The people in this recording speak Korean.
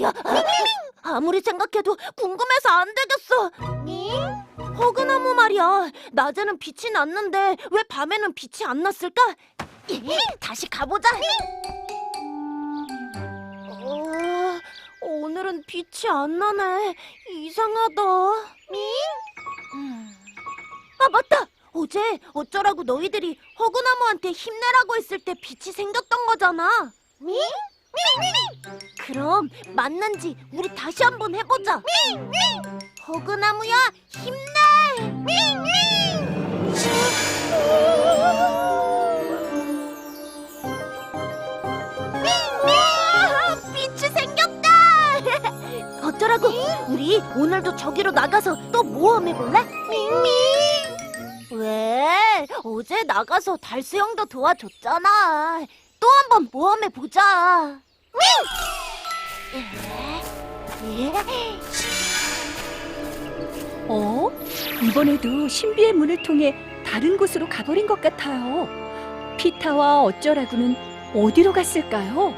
야, 아무리 생각해도 궁금해서 안 되겠어. 허그나무 말이야. 낮에는 빛이 났는데 왜 밤에는 빛이 안 났을까? 다시 가보자. 어, 오늘은 빛이 안 나네. 이상하다. 음. 아 맞다. 어제 어쩌라고 너희들이 허그나무한테 힘내라고 했을 때 빛이 생겼던 거잖아. 미? 그럼 맞는지 우리 다시 한번 해보자. 허그나무야 힘내. 우와, 빛이 생겼다. 어쩌라고? 우리 오늘도 저기로 나가서 또 모험해 볼래? 밍밍. 왜? 어제 나가서 달수형도 도와줬잖아. 또 한 번 모험해 보자. 어? 이번에도 신비의 문을 통해 다른 곳으로 가버린 것 같아요. 피타와 어쩌라고는 어디로 갔을까요?